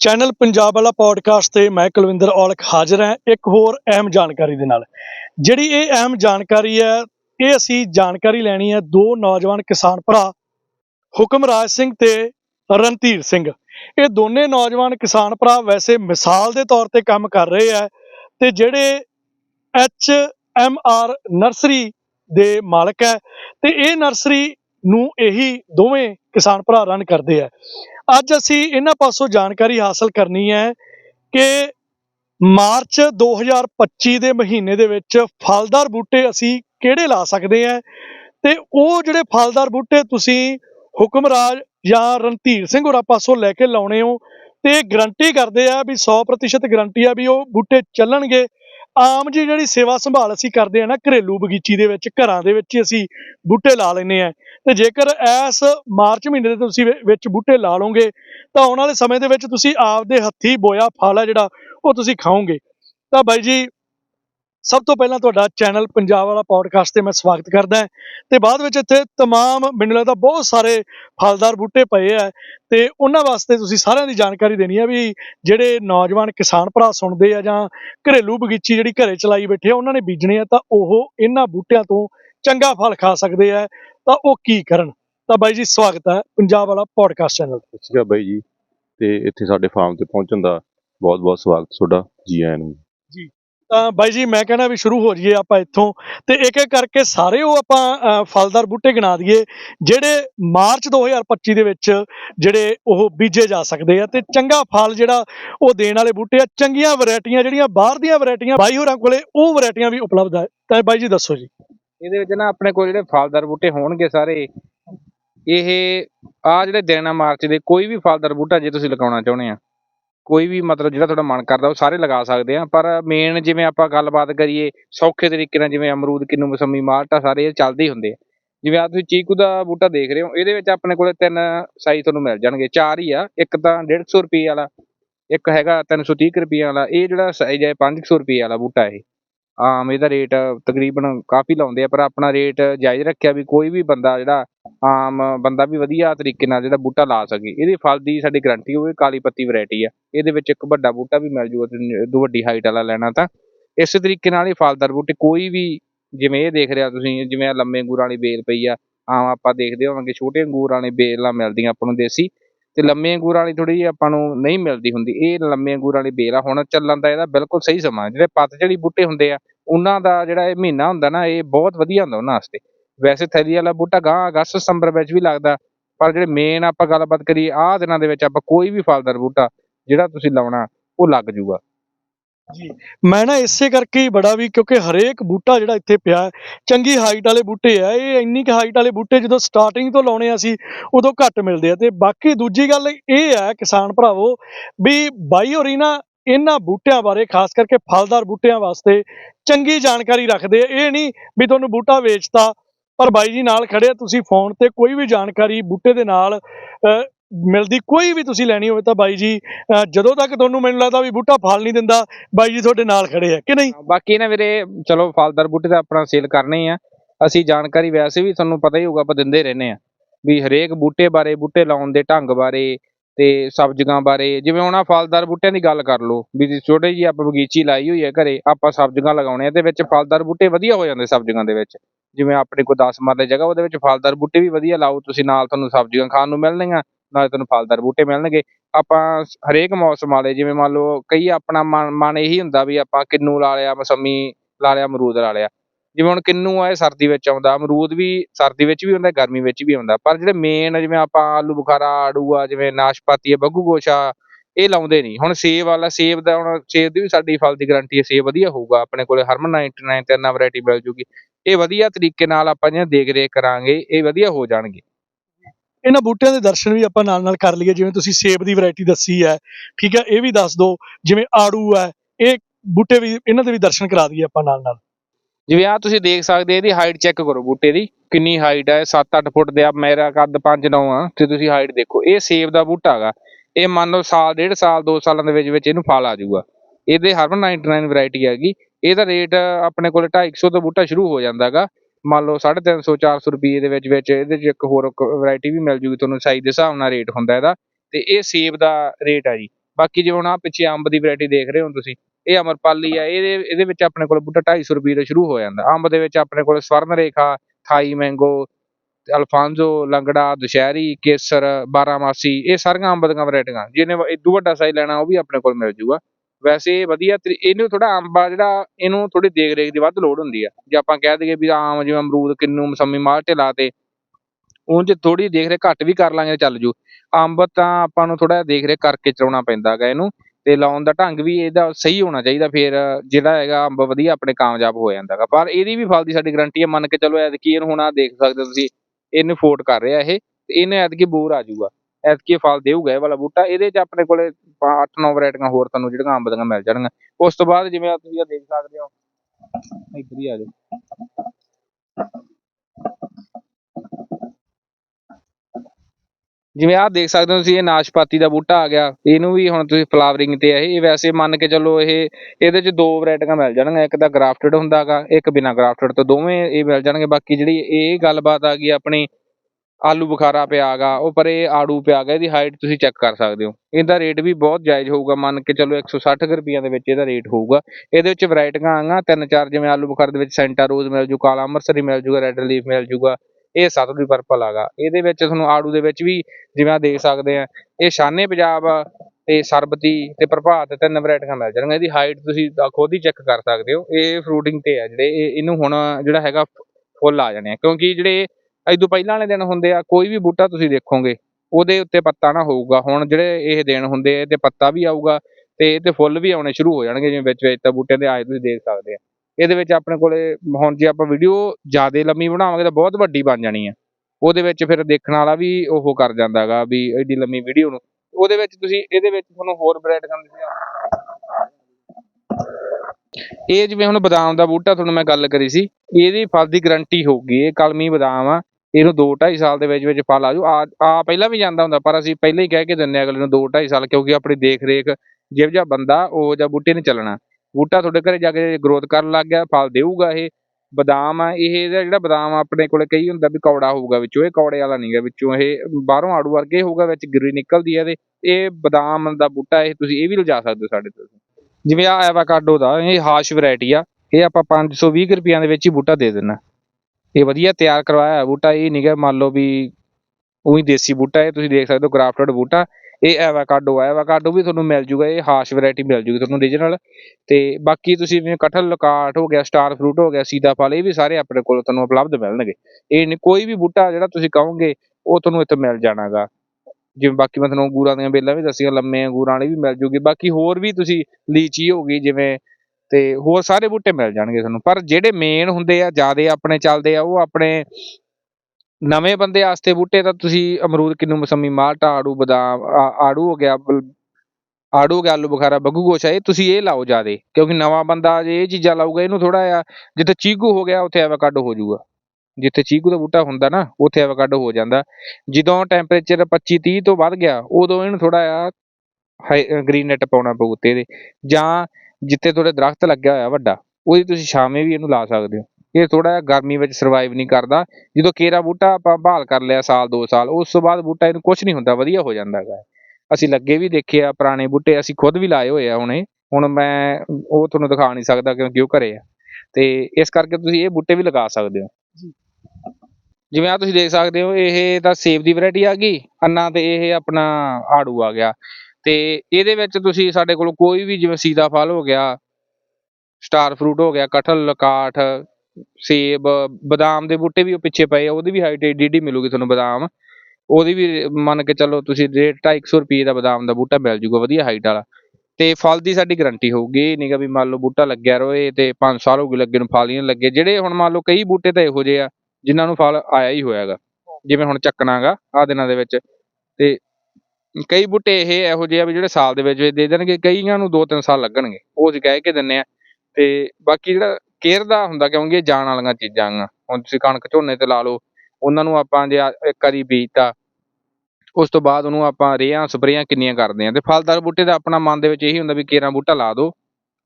Channel Punjab ਵਾਲਾ podcast ਤੇ ਮੈਂ ਕੁਲਵਿੰਦਰ ਔਲਖ ਹਾਜ਼ਰ ਹਾਂ ਇੱਕ ਹੋਰ ਅਹਿਮ ਜਾਣਕਾਰੀ ਦੇ ਨਾਲ। ਜਿਹੜੀ ਇਹ ਅਹਿਮ ਜਾਣਕਾਰੀ ਹੈ, ਇਹ ਅਸੀਂ ਜਾਣਕਾਰੀ ਲੈਣੀ ਹੈ ਦੋ ਨੌਜਵਾਨ ਕਿਸਾਨ ਭਰਾ, ਹੁਕਮਰਾਜ ਸਿੰਘ ਤੇ ਰਣਧੀਰ ਸਿੰਘ। ਇਹ ਦੋਨੇ ਨੌਜਵਾਨ ਕਿਸਾਨ ਭਰਾ ਵੈਸੇ ਮਿਸਾਲ ਦੇ ਤੌਰ ਤੇ ਕੰਮ ਕਰ ਰਹੇ ਆ ਤੇ ਜਿਹੜੇ ਐਚ ਐਮ ਆਰ ਨਰਸਰੀ ਦੇ ਮਾਲਕ ਹੈ ਤੇ ਇਹ ਨਰਸਰੀ ਨੂੰ ਇਹੀ ਦੋਵੇਂ ਕਿਸਾਨ ਭਰਾ ਰਨ ਕਰਦੇ ਆ ਅੱਜ ਅਸੀਂ ਇਹਨਾਂ ਪਾਸੋਂ ਜਾਣਕਾਰੀ ਹਾਸਲ ਕਰਨੀ ਹੈ ਕਿ ਮਾਰਚ 2025 ਦੇ ਮਹੀਨੇ ਦੇ ਵਿੱਚ ਫਲਦਾਰ ਬੂਟੇ ਅਸੀਂ ਕਿਹੜੇ ਲਾ ਸਕਦੇ ਹਾਂ ਤੇ ਉਹ ਜਿਹੜੇ ਫਲਦਾਰ ਬੂਟੇ ਤੁਸੀਂ ਹੁਕਮਰਾਜ ਜਾਂ ਰਣਧੀਰ ਸਿੰਘ ਹੋਰਾਂ ਪਾਸੋਂ ਲੈ ਕੇ ਲਾਉਣੇ ਹੋ ਤੇ ਗਰੰਟੀ ਕਰਦੇ ਆ ਵੀ 100% ਗਰੰਟੀ ਆ ਵੀ ਉਹ ਬੂਟੇ ਚੱਲਣਗੇ। ਆਮ ਜੀ ਜਿਹੜੀ ਸੇਵਾ ਸੰਭਾਲ ਅਸੀਂ ਕਰਦੇ ਆ ਨਾ ਘਰੇਲੂ ਬਗੀਚੀ ਦੇ ਵਿੱਚ, ਘਰਾਂ ਦੇ ਵਿੱਚ ਹੀ ਅਸੀਂ ਬੂਟੇ ਲਾ ਲੈਨੇ ਆ। ਤੇ ਜੇਕਰ ਇਸ ਮਾਰਚ ਮਹੀਨੇ ਦੇ ਤੁਸੀਂ ਵਿ- ਵਿੱਚ ਬੂਟੇ ਲਾ ਲਓਗੇ ਤਾਂ ਆਉਣ ਵਾਲੇ ਸਮੇਂ ਦੇ ਵਿੱਚ ਤੁਸੀਂ ਆਪਦੇ ਹੱਥੀ ਬੋਇਆ ਫਲ ਆ ਜਿਹੜਾ ਉਹ ਤੁਸੀਂ ਖਾਓਗੇ ਤਾਂ ਬਾਈ ਜੀ ਸਭ ਤੋਂ ਪਹਿਲਾਂ ਤੁਹਾਡਾ ਚੈਨਲ ਪੰਜਾਬ ਵਾਲਾ ਪੋਡਕਾਸਟ ਤੇ ਮੈਂ ਸਵਾਗਤ ਕਰਦਾ ਹਾਂ ਤੇ ਬਾਅਦ ਵਿੱਚ ਇੱਥੇ तमाम ਮੈਨੂੰ ਲੱਗਦਾ ਬਹੁਤ ਸਾਰੇ ਫਲਦਾਰ ਬੂਟੇ ਪਏ ਆ ਤੇ ਉਹਨਾਂ ਵਾਸਤੇ ਤੁਸੀਂ ਸਾਰਿਆਂ ਦੀ ਜਾਣਕਾਰੀ ਦੇਣੀ ਆ ਵੀ ਜਿਹੜੇ ਨੌਜਵਾਨ ਕਿਸਾਨ ਭਰਾ ਸੁਣਦੇ ਆ ਜਾਂ ਘਰੇਲੂ ਬਗੀਚੀ ਜਿਹੜੀ ਘਰੇ ਚਲਾਈ ਬੈਠੇ ਆ ਉਹਨਾਂ ਨੇ ਬੀਜਣੇ ਆ ਤਾਂ ਉਹ ਇਹਨਾਂ ਬੂਟਿਆਂ ਤੋਂ ਚੰਗਾ ਫਲ ਖਾ ਸਕਦੇ ਆ ਤਾਂ ਉਹ ਕੀ ਕਰਨ? ਤਾਂ ਬਾਈ ਜੀ ਸਵਾਗਤ ਹੈ ਪੰਜਾਬ ਵਾਲਾ ਪੋਡਕਾਸਟ ਚੈਨਲ ਤੇ। ਅਕਾਲ ਬਾਈ ਜੀ ਤੇ ਇੱਥੇ ਸਾਡੇ ਫਾਰਮ ਤੇ ਪਹੁੰਚਣ ਦਾ ਬਹੁਤ ਬਹੁਤ ਸਵਾਗਤ ਤੁਹਾਡਾ ਜੀ ਆਇਆਂ ਨੂੰ। ਤਾਂ ਬਾਈ ਜੀ ਮੈਂ ਕਹਿੰਦਾ ਵੀ ਸ਼ੁਰੂ ਹੋ ਜਾਈਏ ਆਪਾਂ ਇੱਥੋਂ ਤੇ ਇੱਕ ਇੱਕ ਕਰਕੇ ਸਾਰੇ ਉਹ ਆਪਾਂ ਫਲਦਾਰ ਬੂਟੇ ਗਿਣਾ ਦਈਏ ਜਿਹੜੇ ਮਾਰਚ 2025 ਦੇ ਵਿੱਚ ਜਿਹੜੇ ਉਹ ਬੀਜੇ ਜਾ ਸਕਦੇ ਆ ਤੇ ਚੰਗਾ ਫਲ ਜਿਹੜਾ ਉਹ ਦੇਣ ਵਾਲੇ ਬੂਟੇ ਆ ਚੰਗੀਆਂ ਵੈਰਾਈਟੀਆਂ ਜਿਹੜੀਆਂ ਬਾਹਰ ਦੀਆਂ ਵੈਰਾਈਟੀਆਂ ਬਾਈ ਹੋਰਾਂ ਕੋਲੇ ਉਹ ਵੈਰਾਈਟੀਆਂ ਵੀ ਉਪਲਬਧ ਹੈ ਤਾਂ ਬਾਈ ਜੀ ਦੱਸੋ ਜੀ। ਇਹਦੇ ਵਿੱਚ ਨਾ ਆਪਣੇ ਕੋਲ ਜਿਹੜੇ ਫਲਦਾਰ ਬੂਟੇ ਹੋਣਗੇ ਸਾਰੇ, ਇਹ ਆ ਜਿਹੜੇ ਦਿਨ ਆ ਮਾਰਚ ਦੇ, ਕੋਈ ਵੀ ਫਲਦਾਰ ਬੂਟਾ ਜੇ ਤੁਸੀਂ ਲਗਾਉਣਾ ਚਾਹੁੰਦੇ ਆ, ਕੋਈ ਵੀ ਮਤਲਬ ਜਿਹੜਾ ਤੁਹਾਡਾ ਮਨ ਕਰਦਾ ਉਹ ਸਾਰੇ ਲਗਾ ਸਕਦੇ ਆ, ਪਰ ਮੇਨ ਜਿਵੇਂ ਆਪਾਂ ਗੱਲਬਾਤ ਕਰੀਏ, ਸੌਖੇ ਤਰੀਕੇ ਨਾਲ ਜਿਵੇਂ ਅਮਰੂਦ, ਕਿੰਨੂ, ਮਸੰਮੀ, ਮਾਲਟਾ ਸਾਰੇ ਇਹ ਚੱਲਦੇ ਹੀ ਹੁੰਦੇ ਆ। ਜਿਵੇਂ ਆ ਤੁਸੀਂ ਚੀਕੂ ਦਾ ਬੂਟਾ ਦੇਖ ਰਹੇ ਹੋ, ਇਹਦੇ ਵਿੱਚ ਆਪਣੇ ਕੋਲ ਤਿੰਨ ਸਾਈਜ਼ ਤੁਹਾਨੂੰ ਮਿਲ ਜਾਣਗੇ, ਚਾਰ ਹੀ ਆ, ਇੱਕ ਤਾਂ 150 ਰੁਪਏ ਵਾਲਾ, ਇੱਕ ਹੈਗਾ 330 ਰੁਪਏ ਵਾਲਾ, ਇਹ ਜਿਹੜਾ ਸਾਈਜ਼ ਹੈ 500 ਰੁਪਏ ਵਾਲਾ ਬੂਟਾ ਇਹ। ਆਮ ਇਹਦਾ ਰੇਟ ਤਕਰੀਬਨ ਕਾਫੀ ਲਾਉਂਦੇ ਆ, ਪਰ ਆਪਣਾ ਰੇਟ ਜਾਇਜ਼ ਰੱਖਿਆ ਵੀ ਕੋਈ ਵੀ ਬੰਦਾ ਜਿਹੜਾ ਆਮ ਬੰਦਾ ਵੀ ਵਧੀਆ ਤਰੀਕੇ ਨਾਲ ਜਿਹੜਾ ਬੂਟਾ ਲਾ ਸਕੇ। ਇਹਦੇ ਫਲ ਦੀ ਸਾਡੀ ਗਾਰੰਟੀ ਹੋਵੇ ਕਾਲੀ ਪੱਤੀ ਵੈਰਾਈਟੀ ਆ। ਇਹਦੇ ਵਿੱਚ ਇੱਕ ਵੱਡਾ ਬੂਟਾ ਵੀ ਮਿਲ ਜੂਗਾ, ਤੇ ਦੋ ਵੱਡੀ ਹਾਈਟ ਵਾਲਾ ਲੈਣਾ ਤਾਂ। ਇਸੇ ਤਰੀਕੇ ਨਾਲ ਇਹ ਫਲਦਾਰ ਬੂਟੇ ਕੋਈ ਵੀ ਜਿਵੇਂ ਇਹ ਦੇਖ ਰਿਹਾ ਤੁਸੀਂ, ਜਿਵੇਂ ਆਹ ਲੰਮੇ ਅੰਗੂਰਾਂ ਵਾਲੀ ਬੇਲ ਪਈ ਆ, ਆਮ ਆਪਾਂ ਦੇਖਦੇ ਹੋਵਾਂਗੇ, ਛੋਟੇ ਅੰਗੂਰਾਂ ਵਾਲੀ ਬੇਲਾਂ ਮਿਲਦੀਆਂ ਆਪਾਂ ਨੂੰ ਦੇਸੀ, ਤੇ ਲੰਮੇ ਅੰਗੂਰਾਂ ਵਾਲੀ ਥੋੜੀ ਜਿਹੀ ਆਪਾਂ ਨੂੰ ਨਹੀਂ ਮਿਲਦੀ ਹੁੰਦੀ। ਇਹ ਲੰਮੇ ਅੰਗੂਰਾਂ ਵਾਲੀ ਬੇਲ ਆ, ਹੁਣ ਚੱਲਣ ਦਾ ਇਹਦਾ ਬਿਲਕੁਲ ਸਹੀ ਸਮਾਂ, ਜਿਹੜੇ ਪਤਝੜੀ ਬੂਟੇ ਹੁੰਦੇ ਆ ਉਹਨਾਂ ਦਾ ਜਿਹੜਾ ਇਹ ਮਹੀਨਾ ਹੁੰਦਾ ਨਾ, ਇਹ ਬਹੁਤ ਵਧੀਆ ਹੁੰਦਾ ਉਹਨਾਂ ਵਾਸਤੇ। ਵੈਸੇ ਥੈਲੀ ਵਾਲਾ ਬੂਟਾ ਗਾਂ ਅਗਸਤ ਸਤੰਬਰ ਵਿੱਚ ਵੀ ਲੱਗਦਾ, ਪਰ ਜਿਹੜੇ ਮੇਨ ਆਪਾਂ ਗੱਲਬਾਤ ਕਰੀਏ, ਆਹ ਦਿਨਾਂ ਦੇ ਵਿੱਚ ਆਪਾਂ ਕੋਈ ਵੀ ਫਲਦਾਰ ਬੂਟਾ ਜਿਹੜਾ ਤੁਸੀਂ ਲਾਉਣਾ, ਉਹ ਲੱਗ ਜੂਗਾ। ਜੀ। ਮੈਂ ਨਾ ਇਸੇ ਕਰਕੇ ਹੀ ਬੜਾ ਵੀ, ਕਿਉਂਕਿ ਹਰੇਕ ਬੂਟਾ ਜਿਹੜਾ ਇੱਥੇ ਪਿਆ ਚੰਗੀ ਹਾਈਟ ਵਾਲੇ ਬੂਟੇ ਆ। ਇਹ ਇੰਨੀ ਕੁ ਹਾਈਟ ਵਾਲੇ ਬੂਟੇ ਜਦੋਂ ਸਟਾਰਟਿੰਗ ਤੋਂ ਲਾਉਣੇ ਆ ਅਸੀਂ, ਉਦੋਂ ਘੱਟ ਮਿਲਦੇ ਆ। ਤੇ ਬਾਕੀ ਦੂਜੀ ਗੱਲ ਇਹ ਹੈ ਕਿਸਾਨ ਭਰਾਵੋ, ਵੀ ਬਾਈ ਹੋਰੀ ਨਾ ਇਹਨਾਂ ਬੂਟਿਆਂ ਬਾਰੇ, ਖਾਸ ਕਰਕੇ ਫਲਦਾਰ ਬੂਟਿਆਂ ਵਾਸਤੇ ਚੰਗੀ ਜਾਣਕਾਰੀ ਰੱਖਦੇ ਆ। ਇਹ ਨਹੀਂ ਵੀ ਤੁਹਾਨੂੰ ਬੂਟਾ ਵੇਚਤਾ, ਪਰ ਬਾਈ ਜੀ ਨਾਲ ਖੜੇ ਆ, ਤੁਸੀਂ ਫੋਨ ਤੇ ਕੋਈ ਵੀ ਜਾਣਕਾਰੀ ਬੂਟੇ ਦੇ ਨਾਲ ਮਿਲਦੀ, ਕੋਈ ਵੀ ਤੁਸੀਂ ਲੈਣੀ ਹੋਵੇ ਤਾਂ ਬਾਈ ਜੀ ਜਦੋਂ ਤੱਕ ਤੁਹਾਨੂੰ ਮੈਨੂੰ ਲੱਗਦਾ ਵੀ ਬੂਟਾ ਫਲ ਨਹੀਂ ਦਿੰਦਾ, ਬਾਈ ਜੀ ਤੁਹਾਡੇ ਨਾਲ ਖੜੇ ਆ, ਕਿ ਨਹੀਂ? ਬਾਕੀ ਨਾ ਵੀਰੇ, ਚਲੋ ਫਲਦਾਰ ਬੂਟੇ ਤਾਂ ਆਪਣਾ ਸੇਲ ਕਰਨੇ ਹੀ ਆ। ਅਸੀਂ ਜਾਣਕਾਰੀ ਵੈਸੇ ਵੀ ਤੁਹਾਨੂੰ ਪਤਾ ਹੀ ਹੋਊਗਾ, ਆਪਾਂ ਦਿੰਦੇ ਰਹਿੰਦੇ ਆ। ਵੀ ਹਰੇਕ ਬੂਟੇ ਬਾਰੇ, ਬੂਟੇ ਲਾਉਣ ਦੇ ਢੰਗ ਬਾਰੇ ਤੇ ਸਬਜ਼ੀਆਂ ਬਾਰੇ, ਜਿਵੇਂ ਹੁਣ ਆਹ ਫਲਦਾਰ ਬੂਟਿਆਂ ਦੀ ਗੱਲ ਕਰ ਲਓ, ਵੀ ਛੋਟੇ ਜੀ ਆਪਾਂ ਬਗੀਚੀ ਲਾਈ ਹੋਈ ਹੈ ਘਰੇ, ਆਪਾਂ ਸਬਜ਼ੀਆਂ ਲਗਾਉਣੇ ਆ ਤੇ ਵਿੱਚ ਫਲਦਾਰ ਬੂਟੇ ਵਧੀਆ ਹੋ ਜਾਂਦੇ ਸਬਜ਼ੀਆਂ ਦੇ ਵਿੱਚ। ਜਿਵੇਂ ਆਪਣੇ ਕੋਲ 10 ਮਰਲੇ ਜਗ੍ਹਾ, ਉਹਦੇ ਵਿੱਚ ਫਲਦਾਰ ਬੂਟੇ ਵੀ ਵਧੀਆ ਲਾਓ, ਤੁਸੀਂ ਨਾਲ ਤੁਹਾਨੂੰ ਸਬਜ਼ੀਆਂ ਖਾਣ ਨੂੰ ਮਿਲਣਗੀਆਂ, ਨਾਲ ਤੁਹਾਨੂੰ ਫਲਦਾਰ ਬੂਟੇ ਮਿਲਣਗੇ। ਆਪਾਂ ਹਰੇਕ ਮੌਸਮ ਵਾਲੇ, ਜਿਵੇਂ ਮੰਨ ਲਓ ਕਈ ਆਪਣਾ ਮਨ ਮਨ ਇਹੀ ਹੁੰਦਾ ਵੀ ਆਪਾਂ ਕਿੰਨੂ ਲਾ ਲਿਆ, ਮਸੰਮੀ ਲਾ ਲਿਆ, ਅਮਰੂਦ ਲਾ ਲਿਆ। ਜਿਵੇਂ ਹੁਣ ਕਿੰਨੂ ਆ, ਇਹ ਸਰਦੀ ਵਿੱਚ ਆਉਂਦਾ, ਅਮਰੂਦ ਵੀ ਸਰਦੀ ਵਿੱਚ ਵੀ ਆਉਂਦਾ, ਗਰਮੀ ਵਿੱਚ ਵੀ ਆਉਂਦਾ, ਪਰ ਜਿਹੜੇ ਮੇਨ ਜਿਵੇਂ ਆਪਾਂ ਆਲੂ, ਬੁਖਾਰਾ, ਆੜੂ ਆ, ਜਿਵੇਂ ਨਾਸ਼ਪਾਤੀ ਆ, ਬੱਗੂ ਗੋਸ਼ਾ ਇਹ ਲਾਉਂਦੇ ਨਹੀਂ। ਹੁਣ ਸੇਬ ਵਾਲਾ, ਸੇਬ ਦਾ ਹੁਣ, ਸੇਬ ਦੀ ਵੀ ਸਾਡੀ ਫਲ ਦੀ ਗਾਰੰਟੀ ਹੈ ਸੇਬ ਵਧੀਆ ਹੋਊਗਾ, ਆਪਣੇ ਕੋਲੇ ਹਰਮਨ 99 ਤੇ ਨਾ ਵੈਰਾਈਟੀ ਮਿਲ ਜੂਗੀ। ਇਹ ਵਧੀਆ ਤਰੀਕੇ ਨਾਲ ਆਪਾਂ ਜਿਹਨਾਂ ਦੇਖ ਰੇਖ ਕਰਾਂਗੇ, ਇਹ ਵਧੀਆ ਹੋ ਜਾਣਗੇ। ਇਹਨਾਂ ਬੂਟਿਆਂ ਦੇ ਦਰਸ਼ਨ ਵੀ ਆਪਾਂ ਨਾਲ ਨਾਲ ਕਰ ਲਈਏ, ਜਿਵੇਂ ਤੁਸੀਂ ਸੇਬ ਦੀ ਵੈਰਾਈਟੀ ਦੱਸੀ ਹੈ, ਠੀਕ ਹੈ, ਇਹ ਵੀ ਦੱਸ ਦਿਓ, ਜਿਵੇਂ ਆੜੂ ਹੈ, ਇਹ ਬੂਟੇ ਵੀ, ਇਹਨਾਂ ਦੇ ਵੀ ਦਰਸ਼ਨ ਕਰਾ ਦਈਏ ਆਪਾਂ ਨਾਲ ਨਾਲ ਜਿਵੇਂ ਆ ਤੁਸੀਂ ਦੇਖ ਸਕਦੇ ਇਹਦੀ ਹਾਈਟ ਚੈੱਕ ਕਰੋ ਬੂਟੇ ਦੀ, ਕਿੰਨੀ ਹਾਈਟ ਹੈ 7-8 ਫੁੱਟ ਦੇ ਆ, ਮੇਰਾ ਕੱਦ 5-9 ਆ, ਤੇ ਤੁਸੀਂ ਹਾਈਟ ਦੇਖੋ, ਇਹ ਸੇਬ ਦਾ ਬੂਟਾ ਹੈਗਾ। ਇਹ ਮੰਨ ਲਓ ਸਾਲ, ਡੇਢ ਸਾਲ 2 ਸਾਲਾਂ ਦੇ ਵਿੱਚ ਵਿੱਚ ਇਹਨੂੰ ਫਲ ਆ ਜਾਊਗਾ। ਇਹਦੇ ਹਰਮਨ 99 ਵੈਰਾਈਟੀ ਹੈਗੀ। ਇਹਦਾ ਰੇਟ ਆਪਣੇ ਕੋਲ 250 ਤੋਂ ਬੂਟਾ ਸ਼ੁਰੂ ਹੋ ਜਾਂਦਾ ਹੈਗਾ। ਮੰਨ ਲਓ 350 400 ਰੁਪਏ ਦੇ ਵਿੱਚ ਵਿੱਚ ਇਹਦੇ ਚ ਇੱਕ ਹੋਰ ਵੈਰਾਈਟੀ ਵੀ ਮਿਲ ਜੂਗੀ ਤੁਹਾਨੂੰ ਸਾਈਜ਼ ਦੇ ਹਿਸਾਬ ਨਾਲ ਰੇਟ ਹੁੰਦਾ ਇਹਦਾ। ਤੇ ਇਹ ਸੇਬ ਦਾ ਰੇਟ ਆ ਜੀ। ਬਾਕੀ ਜੇ ਹੁਣ ਆ ਪਿੱਛੇ ਅੰਬ ਦੀ ਵੈਰਾਈਟੀ ਦੇਖ ਰਹੇ ਹੋ ਤੁਸੀਂ ਇਹ ਅਮਰਪਾਲੀ ਆ, ਇਹਦੇ ਇਹਦੇ ਵਿੱਚ ਆਪਣੇ ਕੋਲ ਬੂਟਾ 250 ਰੁਪਏ ਤੋਂ ਸ਼ੁਰੂ ਹੋ ਜਾਂਦਾ। ਅੰਬ ਦੇ ਵਿੱਚ ਆਪਣੇ ਕੋਲ ਸਵਰਨ ਰੇਖਾ, ਥਾਈ ਮੈਂਗੋ, ਅਲਫਾਂਜ਼ੋ, ਲੰਗੜਾ, ਦੁਸ਼ਹਿਰੀ, ਕੇਸਰ, ਬਾਰਾਮਾਸੀ, ਇਹ ਸਾਰੀਆਂ ਅੰਬ ਦੀਆਂ ਵੈਰਾਈਟੀਆਂ ਜਿਹਨੇ ਇਦੋਂ ਵੱਡਾ ਸਾਈਜ਼ ਲੈਣਾ, ਉਹ ਵੀ ਆਪਣੇ ਕੋਲ ਮਿਲ ਜੂਗਾ। ਵੈਸੇ ਇਹ ਵਧੀਆ ਤਰੀ- ਇਹਨੂੰ ਥੋੜਾ ਅੰਬ ਆ ਜਿਹੜਾ, ਇਹਨੂੰ ਥੋੜੀ ਦੇਖ ਰੇਖ ਦੀ ਵੱਧ ਲੋੜ ਹੁੰਦੀ ਆ। ਜੇ ਆਪਾਂ ਕਹਿ ਦਈਏ ਵੀ ਆਮ ਜਿਵੇਂ ਅਮਰੂਦ, ਕਿੰਨੂ, ਮਸੰਮੀ ਮਾਲਟੇ ਲਾਤੇ ਚ ਥੋੜੀ ਦੇਖ ਰੇਖ ਘੱਟ ਵੀ ਕਰ ਲਾਂਗੇ ਚੱਲ ਜੂ। ਅੰਬ ਤਾਂ ਆਪਾਂ ਨੂੰ ਥੋੜਾ ਦੇਖ ਰੇਖ ਕਰਕੇ ਚਲਾਉਣਾ ਪੈਂਦਾ ਗਾ ਇਹਨੂੰ। ਤੇ ਲਾਉਣ ਦਾ ਢੰਗ ਵੀ ਇਹਦਾ ਸਹੀ ਹੋਣਾ ਚਾਹੀਦਾ, ਫੇਰ ਜਿਹੜਾ ਹੈਗਾ ਅੰਬ ਵਧੀਆ ਆਪਣੇ ਕਾਮਯਾਬ ਹੋ ਜਾਂਦਾ ਗਾ ਪਰ ਇਹਦੀ ਵੀ ਫਲ ਦੀ ਸਾਡੀ ਗਾਰੰਟੀ ਹੈ ਮੰਨ ਕੇ ਚਲੋ ਐਤਕੀ ਇਹਨੂੰ ਹੁਣ ਆ ਦੇਖ ਸਕਦੇ ਹੋ ਤੁਸੀਂ, ਇਹਨੂੰ ਫੋਟ ਕਰ ਰਿਹਾ ਇਹ, ਤੇ ਇਹਨੇ ਐਤਕੀ ਬੋਰ ਆ ਜਾਊਗਾ। ਐਤਕੀ ਫਲ ਦੇਊਗਾ ਇਹ ਵਾਲਾ ਬੂਟਾ, ਇਹਦੇ ਚ ਆਪਣੇ ਕੋਲੇ 8-9 ਵੈਰਾਈਟੀਆਂ ਹੋਰ ਤੁਹਾਨੂੰ ਜਿਹੜੀਆਂ ਅੰਬ ਦੀਆਂ ਮਿਲ ਜਾਣਗੀਆਂ। ਉਸ ਤੋਂ ਬਾਅਦ ਜਿਵੇਂ ਤੁਸੀਂ ਆਹ ਦੇਖ ਸਕਦੇ ਹੋ, ਇੱਧਰ ਹੀ ਆ ਜਾਓ। ਜਿਵੇਂ ਆਹ ਦੇਖ ਸਕਦੇ ਹੋ ਤੁਸੀਂ, ਇਹ ਨਾਸ਼ਪਾਤੀ ਦਾ ਬੂਟਾ ਆ ਗਿਆ। ਇਹਨੂੰ ਵੀ ਹੁਣ ਤੁਸੀਂ ਫਲਾਵਰਿੰਗ ਤੇ ਹੈ ਇਹ। ਵੈਸੇ ਮੰਨ ਕੇ ਚੱਲੋ ਇਹ, ਇਹਦੇ ਚ ਦੋ ਵੈਰਾਈਟੀਆਂ ਮਿਲ ਜਾਣਗੀਆਂ। ਇੱਕ ਤਾਂ ਗ੍ਰਾਫਟਡ ਹੁੰਦਾਗਾ ਇੱਕ ਬਿਨਾ ਗ੍ਰਾਫਟਡ ਤੋਂ। ਦੋਵੇਂ ਇਹ ਮਿਲ ਜਾਣਗੇ। ਬਾਕੀ ਜਿਹੜੀ ਇਹ ਗੱਲਬਾਤ ਆ ਗਈ ਆਪਣੀ ਆਲੂ ਬੁਖਾਰਾ ਪਿਆ ਗਾ, ਉਹ ਪਰ ਇਹ ਆੜੂ ਪਿਆ ਗਾ, ਇਹਦੀ ਹਾਈਟ ਤੁਸੀਂ ਚੈੱਕ ਕਰ ਸਕਦੇ ਹੋ। ਇਹਦਾ ਰੇਟ ਵੀ ਬਹੁਤ ਜਾਇਜ਼ ਹੋਊਗਾ। ਮੰਨ ਕੇ ਚੱਲੋ 160 ਕੁ ਰੁਪਈਆਂ ਦੇ ਵਿੱਚ ਇਹਦਾ ਰੇਟ ਹੋਊਗਾ। ਇਹਦੇ ਵਿੱਚ ਵੈਰਾਈਟੀਆਂ ਆਂਗਾ ਤਿੰਨ ਚਾਰ ਜਿਵੇਂ ਆਲੂ ਬੁਖਾਰ ਦੇ ਵਿੱਚ ਸੈਂਟਾ ਰੋਜ਼ ਮਿਲ ਜੂ, ਕਾਲਾ ਅੰਮ੍ਰਿਤਸਰੀ ਮਿਲ ਜੂਗਾ ਰੈੱਡ ਲੀਫ ਮਿਲ ਜੂਗਾ। ਇਹ ਸਤਲੁਜ ਪਰਪਲ ਆਗਾ ਇਹਦੇ ਵਿੱਚ ਤੁਹਾਨੂੰ ਆੜੂ ਦੇ ਵਿੱਚ ਵੀ ਜਿਵੇਂ ਆ ਦੇਖ ਸਕਦੇ ਆ, ਇਹ ਸ਼ਾਨੇ ਪੰਜਾਬ ਤੇ ਸਰਬਤੀ ਤੇ ਪ੍ਰਭਾਤ ਤਿੰਨ ਵੈਰਾਈਟੀਆਂ ਮਿਲ ਜਾਣਗੀਆਂ। ਇਹਦੀ ਹਾਈਟ ਤੁਸੀਂ ਖੁਦ ਹੀ ਚੈੱਕ ਕਰ ਸਕਦੇ ਹੋ। ਇਹ ਫਰੂਟਿੰਗ ਤੇ ਆ ਜਿਹੜੇ, ਇਹ ਇਹਨੂੰ ਹੁਣ ਜਿਹੜਾ ਹੈਗਾ ਫੁੱਲ ਆ ਜਾਣੇ ਆ। ਕਿਉਂਕਿ ਜਿਹੜੇ ਇਦੋਂ ਪਹਿਲਾਂ ਵਾਲੇ ਦਿਨ ਹੁੰਦੇ ਆ, ਕੋਈ ਵੀ ਬੂਟਾ ਤੁਸੀਂ ਦੇਖੋਗੇ, ਉਹਦੇ ਉੱਤੇ ਪੱਤਾ ਨਾ ਹੋਊਗਾ। ਹੁਣ ਜਿਹੜੇ ਇਹ ਦਿਨ ਹੁੰਦੇ ਆ ਤੇ ਪੱਤਾ ਵੀ ਆਊਗਾ ਤੇ ਇਹ ਤੇ ਫੁੱਲ ਵੀ ਆਉਣੇ ਸ਼ੁਰੂ ਹੋ ਜਾਣਗੇ, ਜਿਵੇਂ ਵਿੱਚ ਵਿੱਚ ਤਾਂ ਬੂਟਿਆਂ ਦੇ ਆਏ ਤੁਸੀਂ ਦੇਖ ਸਕਦੇ ਆ। ਇਹਦੇ ਵਿੱਚ ਆਪਣੇ ਕੋਲੇ ਹੁਣ ਜੇ ਆਪਾਂ ਵੀਡੀਓ ਜ਼ਿਆਦਾ ਲੰਮੀ ਬਣਾਵਾਂਗੇ ਤਾਂ ਬਹੁਤ ਵੱਡੀ ਬਣ ਜਾਣੀ ਆ। ਉਹਦੇ ਵਿੱਚ ਫਿਰ ਦੇਖਣ ਵਾਲਾ ਵੀ ਉਹ ਕਰ ਜਾਂਦਾ ਹੈਗਾ ਵੀ ਐਡੀ ਲੰਮੀ ਵੀਡੀਓ ਨੂੰ। ਉਹਦੇ ਵਿੱਚ ਤੁਸੀਂ, ਇਹਦੇ ਵਿੱਚ ਤੁਹਾਨੂੰ ਹੋਰ ਵੈਰਾਈਟੀਆਂ ਦਿਖਾਂ ਇਹ ਜਿਵੇਂ ਹੁਣ ਬਦਾਮ ਦਾ ਬੂਟਾ ਤੁਹਾਨੂੰ ਮੈਂ ਗੱਲ ਕਰੀ ਸੀ, ਇਹਦੀ ਫਲ ਦੀ ਗਾਰੰਟੀ ਹੋਊਗੀ, ਇਹ ਕਲਮੀ ਬਦਾਮ ਆ, ਇਹਨੂੰ 2 2.5 ਸਾਲ ਦੇ ਵਿੱਚ ਵਿੱਚ ਫਲ ਆਜੂ ਆ ਆ ਪਹਿਲਾਂ ਵੀ ਜਾਂਦਾ ਹੁੰਦਾ, ਪਰ ਅਸੀਂ ਪਹਿਲਾਂ ਹੀ ਕਹਿ ਕੇ ਦਿੰਨੇ ਆ ਅਗਲੇ ਨੂੰ 2 2.5 ਸਾਲ, ਕਿਉਂਕਿ ਆਪਣੀ ਦੇਖ ਰੇਖ ਜਿਹੋ ਜਿਹਾ ਬੰਦਾ, ਉਹ ਜਿਹਾ ਬੂਟੇ ਨੇ ਚੱਲਣਾ। ਬੂਟਾ ਤੁਹਾਡੇ ਘਰੇ ਜਾ ਕੇ ਗਰੋਥ ਕਰਨ ਲੱਗ ਗਿਆ, ਫਲ ਦੇਊਗਾ ਇਹ, ਬਦਾਮ ਆ, ਇਹ ਇਹਦਾ ਜਿਹੜਾ ਬਦਾਮ ਆਪਣੇ ਕੋਲੇ ਕਈ ਹੁੰਦਾ ਵੀ ਕੌੜਾ ਹੋਊਗਾ ਵਿੱਚੋਂ, ਇਹ ਕੌੜੇ ਵਾਲਾ ਨਹੀਂਗਾ ਵਿੱਚੋਂ, ਇਹ ਬਾਹਰੋਂ ਆੜੂ ਵਰਗੇ ਹੋਊਗਾ ਵਿੱਚ ਗਿਰੀ ਨਿਕਲਦੀ ਹੈ ਇਹਦੇ ਇਹ ਬਦਾਮ ਦਾ ਬੂਟਾ ਇਹ ਤੁਸੀਂ ਇਹ ਵੀ ਲਿਜਾ ਸਕਦੇ ਹੋ ਸਾਡੇ ਤੋਂ। ਜਿਵੇਂ ਆ ਐਵਾਕਾਡੋ ਦਾ, ਇਹ ਹਾਸ਼ ਵੈਰਾਈਟੀ ਆ, ਇਹ ਆਪਾਂ 520 ਕੁ ਰੁਪਈਆਂ ਦੇ ਵਿੱਚ ਹੀ ਬੂਟਾ ਦੇ ਦੇਣਾ ਇਹ ਵਧੀਆ ਤਿਆਰ ਕਰਵਾਇਆ ਬੂਟਾ, ਇਹ ਨਹੀਂਗਾ ਮੰਨ ਲਓ ਵੀ ਉਹੀ ਦੇਸੀ ਬੂਟਾ, ਇਹ ਤੁਸੀਂ ਦੇਖ ਸਕਦੇ ਹੋ ਗ੍ਰਾਫਟਡ ਬੂਟਾ। ਇਹ ਐਵਾਕਾਡੋ ਆ, ਐਵਾਕਾਡੋ ਵੀ ਤੁਹਾਨੂੰ ਮਿਲ ਜੂਗਾ, ਇਹ ਹਾਸ਼ ਵੈਰਾਈਟੀ ਮਿਲ ਜੂਗੀ ਤੁਹਾਨੂੰ ਰੀਜਨਲ ਤੇ ਬਾਕੀ ਤੁਸੀਂ ਜਿਵੇਂ ਕਟਹਲ ਲਕਾਟ ਹੋ ਗਿਆ ਸਟਾਰ ਫਰੂਟ ਹੋ ਗਿਆ ਸੀਤਾਫਲ ਇਹ ਵੀ ਸਾਰੇ ਆਪਣੇ ਕੋਲ ਤੁਹਾਨੂੰ ਉਪਲਬਧ ਮਿਲਣਗੇ। ਇਹ ਨੀ, ਕੋਈ ਵੀ ਬੂਟਾ ਜਿਹੜਾ ਤੁਸੀਂ ਕਹੋਗੇ, ਉਹ ਤੁਹਾਨੂੰ ਇੱਥੇ ਮਿਲ ਜਾਣਾਗਾ। ਜਿਵੇਂ ਬਾਕੀ ਮੈਂ ਤੁਹਾਨੂੰ ਅੰਗੂਰਾਂ ਦੀਆਂ ਬੇਲਾਂ ਵੀ ਦੱਸੀਆਂ, ਲੰਮੇ ਅੰਗੂਰਾਂ ਵਾਲੀ ਵੀ ਮਿਲ ਜੂਗੀ। ਬਾਕੀ ਹੋਰ ਵੀ ਤੁਸੀਂ ਲੀਚੀ ਹੋ ਗਈ ਜਿਵੇਂ, ਤੇ ਹੋਰ ਸਾਰੇ ਬੂਟੇ ਮਿਲ ਜਾਣਗੇ ਤੁਹਾਨੂੰ। ਪਰ ਜਿਹੜੇ ਮੇਨ ਹੁੰਦੇ ਆ, ਜਿਆਦੇ ਆਪਣੇ ਚੱਲਦੇ ਆ, ਉਹ ਆਪਣੇ ਨਵੇਂ ਬੰਦੇ ਵਾਸਤੇ ਬੂਟੇ ਤਾਂ ਤੁਸੀਂ ਅਮਰੂਦ ਕਿੰਨੂ ਮਸੰਮੀ ਮਾਲਟਾ ਆੜੂ ਬਦਾਮ ਆੜੂ ਹੋ ਗਿਆ ਆੜੂ ਹੋ ਗਿਆ, ਆਲੂ ਬੁਖਾਰਾ, ਬੱਗੂ ਗੋਸ਼ਾ, ਇਹ ਤੁਸੀਂ ਇਹ ਲਾਓ ਜਿਆਦੇ, ਕਿਉਂਕਿ ਨਵਾਂ ਬੰਦਾ ਜੇ ਇਹ ਚੀਜ਼ਾਂ ਲਾਊਗਾ, ਇਹਨੂੰ ਥੋੜਾ ਜਿਹਾ ਜਿੱਥੇ ਚੀਕੂ ਹੋ ਗਿਆ, ਉੱਥੇ ਐਵਾਕਾਡੋ ਹੋ ਜਾਊਗਾ। ਜਿੱਥੇ ਚੀਕੂ ਦਾ ਬੂਟਾ ਹੁੰਦਾ ਨਾ, ਉੱਥੇ ਐਵਾਕਾਡੋ ਹੋ ਜਾਂਦਾ। ਜਦੋਂ ਟੈਂਪਰੇਚਰ 25 30 ਤੋਂ ਵੱਧ ਗਿਆ, ਉਦੋਂ ਇਹਨੂੰ ਥੋੜਾ ਜਿਹਾ ਗ੍ਰੀਨ ਨੈਟ ਪਾਉਣਾ ਪਊ ਉੱਤੇ ਜਾਂ ਜਿੱਥੇ ਤੁਹਾਡੇ ਦਰਖਤ ਲੱਗਿਆ ਹੋਇਆ ਵੱਡਾ, ਉਹਦੀ ਤੁਸੀਂ ਛਾਵੇਂ ਵੀ ਇਹਨੂੰ ਲਾ ਸਕਦੇ ਹੋ। ਇਹ ਥੋੜਾ ਜਿਹਾ ਗਰਮੀ ਵਿੱਚ ਸਰਵਾਈਵ ਨਹੀਂ ਕਰਦਾ। ਜਦੋਂ ਕੇਰਾ ਬੂਟਾ ਆਪਾਂ ਬਹਾਲ ਕਰ ਲਿਆ ਸਾਲ 2 ਸਾਲ ਉਸ ਤੋਂ ਬਾਅਦ ਬੂਟਾ ਇਹਨੂੰ ਕੁਝ ਨਹੀਂ ਹੁੰਦਾ ਵਧੀਆ ਹੋ ਜਾਂਦਾ ਹੈਗਾ। ਅਸੀਂ ਲੱਗੇ ਵੀ ਦੇਖੇ ਆ ਪੁਰਾਣੇ ਬੂਟੇ ਅਸੀਂ ਖੁਦ ਵੀ ਲਾਏ ਹੋਏ ਆ ਹੁਣੇ। ਹੁਣ ਮੈਂ ਉਹ ਤੁਹਾਨੂੰ ਦਿਖਾ ਨਹੀਂ ਸਕਦਾ ਕਿਉਂਕਿ ਉਹ ਘਰੇ ਆ। ਤੇ ਇਸ ਕਰਕੇ ਤੁਸੀਂ ਇਹ ਬੂਟੇ ਵੀ ਲਗਾ ਸਕਦੇ ਹੋ। ਜਿਵੇਂ ਆ ਤੁਸੀਂ ਦੇਖ ਸਕਦੇ ਹੋ ਇਹ ਤਾਂ ਸੇਬ ਦੀ ਵੈਰਾਈਟੀ ਆ ਗਈ ਅੰਨਾ ਤੇ ਇਹ ਆਪਣਾ ਆੜੂ ਆ ਗਿਆ। ਤੇ ਇਹਦੇ ਵਿੱਚ ਤੁਸੀਂ ਸਾਡੇ ਕੋਲ ਕੋਈ ਵੀ ਜਿਵੇਂ ਸੀਤਾਫਲ ਹੋ ਗਿਆ ਸਟਾਰ ਫਰੂਟ ਹੋ ਗਿਆ ਕਟਹਲ ਲਕਾਠ ਸੇਬ, ਬਦਾਮ ਦੇ ਬੂਟੇ ਵੀ ਉਹ ਪਿੱਛੇ ਪਏ ਆ, ਉਹਦੀ ਵੀ ਹਾਈਟ ਏਡੀ ਏਡੀ ਮਿਲੂਗੀ ਤੁਹਾਨੂੰ ਬਦਾਮ। ਉਹਦੀ ਵੀ ਮੰਨ ਕੇ ਚਲੋ ਤੁਸੀਂ ਢਾਈ ਸੌ ਰੁਪਏ ਦਾ ਬਦਾਮ ਦਾ ਬੂਟਾ ਮਿਲ ਜੂਗਾ, ਵਧੀਆ ਹਾਈਟ ਵਾਲਾ। ਤੇ ਫਲ ਦੀ ਸਾਡੀ ਗਾਰੰਟੀ ਹੋਊਗੀ, ਇਹ ਨਹੀਂਗਾ ਵੀ ਮੰਨ ਲਓ ਬੂਟਾ ਲੱਗਿਆ ਰੋਏ ਤੇ 5 ਸਾਲ ਹੋ ਗਏ ਲੱਗੇ ਨੂੰ ਫਲ ਹੀ ਨਹੀਂ ਲੱਗੇ। ਜਿਹੜੇ ਹੁਣ ਮੰਨ ਲਓ ਕਈ ਬੂਟੇ ਤਾਂ ਇਹੋ ਜਿਹੇ ਆ, ਜਿਨ੍ਹਾਂ ਨੂੰ ਫਲ ਆਇਆ ਹੀ ਹੋਇਆਗਾ। ਜਿਵੇਂ ਹੁਣ ਚੱਕਣਾਗਾ ਆ ਦਿਨਾਂ ਦੇ ਵਿੱਚ। ਤੇ ਕਈ ਬੂਟੇ ਇਹ ਇਹੋ ਜਿਹੇ ਆ ਵੀ ਜਿਹੜੇ ਸਾਲ ਦੇ ਵਿੱਚ ਵਿੱਚ ਦੇ ਦੇਣਗੇ, ਕਈਆਂ ਨੂੰ 2-3 ਸਾਲ ਲੱਗਣਗੇ। ਉਹ ਅਸੀਂ ਕਹਿ ਕੇ ਦਿੰਨੇ ਆ। ਤੇ ਬਾਕੀ ਜਿਹੜਾ ਕੇਅਰ ਦਾ ਹੁੰਦਾ ਕਿਉਂਕਿ ਇਹ ਜਾਣ ਵਾਲੀਆਂ ਚੀਜ਼ਾਂ ਆ ਹੁਣ ਤੁਸੀਂ ਕਣਕ ਝੋਨੇ ਤੇ ਲਾ ਲਓ, ਉਹਨਾਂ ਨੂੰ ਆਪਾਂ ਜੇ ਇੱਕ ਵਾਰੀ ਬੀਜਤਾ, ਉਸ ਤੋਂ ਬਾਅਦ ਉਹਨੂੰ ਆਪਾਂ ਰੇਹਾਂ, ਸਪਰੇਆਂ ਕਿੰਨੀਆਂ ਕਰਦੇ ਆ ਤੇ ਫਲਦਾਰ ਬੂਟੇ ਦਾ ਆਪਣਾ ਮਨ ਦੇ ਵਿੱਚ ਇਹੀ ਹੁੰਦਾ ਵੀ ਕੇਰਾਂ ਬੂਟਾ ਲਾ ਦਿਓ।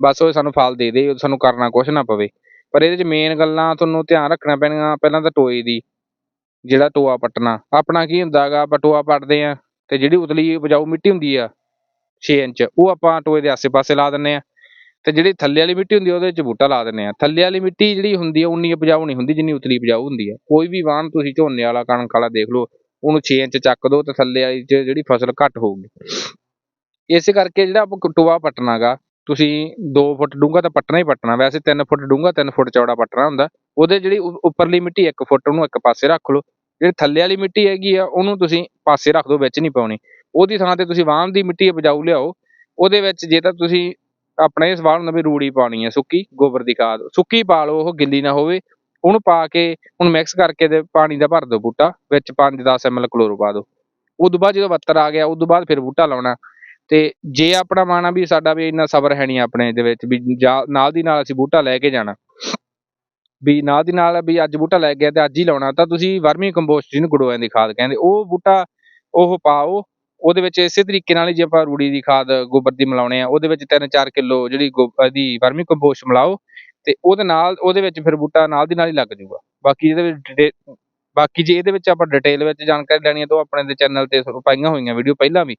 ਬਸ ਉਹ ਸਾਨੂੰ ਫਲ ਦੇ ਦੇ ਸਾਨੂੰ ਕਰਨਾ ਕੁਛ ਨਾ ਪਵੇ। ਪਰ ਇਹਦੇ ਚ ਮੇਨ ਗੱਲਾਂ ਤੁਹਾਨੂੰ ਧਿਆਨ ਰੱਖਣਾ ਪੈਣੀਆਂ, ਪਹਿਲਾਂ ਤਾਂ ਟੋਏ ਦੀ, ਜਿਹੜਾ ਟੋਆ ਪੱਟਣਾ। ਆਪਣਾ ਕੀ ਹੁੰਦਾਗਾ, ਆਪਾਂ ਟੋਆ ਪੱਟਦੇ ਆ ਤੇ ਜਿਹੜੀ ਉਤਲੀ ਉਪਜਾਊ ਮਿੱਟੀ ਹੁੰਦੀ ਆ 6 ਇੰਚ, ਉਹ ਆਪਾਂ ਟੋਏ ਦੇ ਆਸੇ-ਪਾਸੇ ਲਾ ਦਿੰਨੇ ਆ ਤੇ ਜਿਹੜੀ ਥੱਲੇ ਵਾਲੀ ਮਿੱਟੀ ਹੁੰਦੀ ਆ, ਉਹਦੇ ਵਿੱਚ ਬੂਟਾ ਲਾ ਦਿੰਨੇ ਆ। ਥੱਲੇ ਵਾਲੀ ਮਿੱਟੀ ਜਿਹੜੀ ਹੁੰਦੀ ਆ, ਉਨੀ ਉਪਜਾਊ ਨਹੀਂ ਹੁੰਦੀ, ਜਿੰਨੀ ਉਤਲੀ ਉਪਜਾਊ ਹੁੰਦੀ ਆ। ਕੋਈ ਵੀ ਵਾਹਣ ਤੁਸੀਂ ਝੋਨੇ ਵਾਲਾ, ਕਣਕ ਵਾਲਾ ਦੇਖ ਲਓ, ਉਹਨੂੰ 6 ਇੰਚ ਚੱਕ ਦਿਓ ਤੇ ਥੱਲੇ ਵਾਲੀ 'ਚ ਜਿਹੜੀ ਫਸਲ ਘੱਟ ਹੋਊਗੀ। ਇਸੇ ਕਰਕੇ ਜਿਹੜਾ ਆਪਾਂ ਟੋਆ ਪੱਟਣਾਗਾ, ਤੁਸੀਂ 2 ਫੁੱਟ ਡੂੰਘਾ ਤਾਂ ਪੱਟਣਾ ਹੀ ਪੱਟਣਾ। ਵੈਸੇ 3 ਫੁੱਟ ਡੂੰਘਾ 3 ਫੁੱਟ ਚੌੜਾ ਪੱਟਣਾ ਹੁੰਦਾ। ਉਹਦੇ ਜਿਹੜੀ ਉੱਪਰਲੀ ਮਿੱਟੀ 1 ਫੁੱਟ, ਉਹਨੂੰ ਇੱਕ ਪਾਸੇ ਰੱਖ ਲਓ। ਜਿਹੜੀ ਥੱਲੇ ਵਾਲੀ ਮਿੱਟੀ ਹੈਗੀ ਆ, ਉਹਨੂੰ ਤੁਸੀਂ ਪਾਸੇ ਰੱਖ ਦਿਓ ਵਿੱਚ ਨਹੀਂ ਪਾਉਣੀ। ਉਹਦੀ ਥਾਂ ਤੇ ਤੁਸੀਂ ਵਾਹਣ ਦੀ ਮਿੱਟੀ ਉਪਜਾਊ ਲਿਆਓ। ਉਹਦੇ ਵਿੱਚ ਜੇ ਤਾਂ ਤੁਸੀਂ ਆਪਣੇ ਇਹ ਸਵਾਲ ਹੁੰਦਾ ਵੀ ਰੂੜੀ ਪਾਉਣੀ ਹੈ, ਸੁੱਕੀ ਗੋਬਰ ਦੀ ਖਾਦ। ਸੁੱਕੀ ਪਾ ਲਓ, ਉਹ ਗਿੱਲੀ ਨਾ ਹੋਵੇ। ਉਹਨੂੰ ਪਾ ਕੇ ਹੁਣ ਮਿਕਸ ਕਰਕੇ ਤੇ ਪਾਣੀ ਦਾ ਭਰ ਦਿਓ ਬੂਟਾ, ਵਿੱਚ 5-10 ml ਕਲੋਰੋ ਪਾ ਦਿਓ। ਉਦੋਂ ਬਾਅਦ ਜਦੋਂ ਵੱਤਰ ਆ ਗਿਆ, ਉਦੋਂ ਬਾਅਦ ਫਿਰ ਬੂਟਾ ਲਾਉਣਾ। ਤੇ ਜੇ ਆਪਣਾ ਮਾਣਾ ਵੀ ਸਾਡਾ ਵੀ ਇੰਨਾ ਸਬਰ ਹੈ ਨਹੀਂ ਆਪਣੇ ਦੇ ਵਿੱਚ, ਵੀ ਜਾ- ਨਾਲ ਦੀ ਨਾਲ ਅਸੀਂ ਬੂਟਾ ਲੈ ਕੇ ਜਾਣਾ। ਵੀ ਨਾਲ ਦੀ ਨਾਲ ਵੀ ਅੱਜ ਬੂਟਾ ਲੈ ਗਿਆ ਤੇ ਅੱਜ ਹੀ ਲਾਉਣਾ, ਤਾਂ ਤੁਸੀਂ ਵਰਮੀ ਕੰਪੋਸਟ ਜਿਹਨੂੰ ਗੜੋਆਂ ਦੀ ਖਾਦ ਕਹਿੰਦੇ, ਉਹ ਬੂਟਾ ਉਹ ਪਾਓ ਉਹਦੇ ਵਿੱਚ ਇਸੇ ਤਰੀਕੇ ਨਾਲ ਜੇ ਆਪਾਂ ਰੂੜੀ ਦੀ ਖਾਦ, ਗੋਬਰ ਦੀ ਮਿਲਾਉਣੇ ਆ, ਉਹਦੇ ਵਿੱਚ 3-4 ਕਿਲੋ ਜਿਹੜੀ ਗੋ- ਵਰਮੀ ਕੰਪੋਸਟ ਮਿਲਾਓ ਤੇ ਉਹਦੇ ਨਾਲ, ਉਹਦੇ ਵਿੱਚ ਫਿਰ ਬੂਟਾ ਨਾਲ ਦੀ ਨਾਲ ਹੀ ਲੱਗ ਜਾਊਗਾ। ਬਾਕੀ ਇਹਦੇ ਵਿੱਚ ਬਾਕੀ ਜੇ ਇਹਦੇ ਵਿੱਚ ਆਪਾਂ ਡਿਟੇਲ ਵਿੱਚ ਜਾਣਕਾਰੀ ਲੈਣੀ ਹੈ ਤਾਂ ਉਹ ਆਪਣੇ ਦੇ ਚੈਨਲ ਤੇ ਪਾਈਆਂ ਹੋਈਆਂ ਵੀਡੀਓ ਪਹਿਲਾਂ ਵੀ,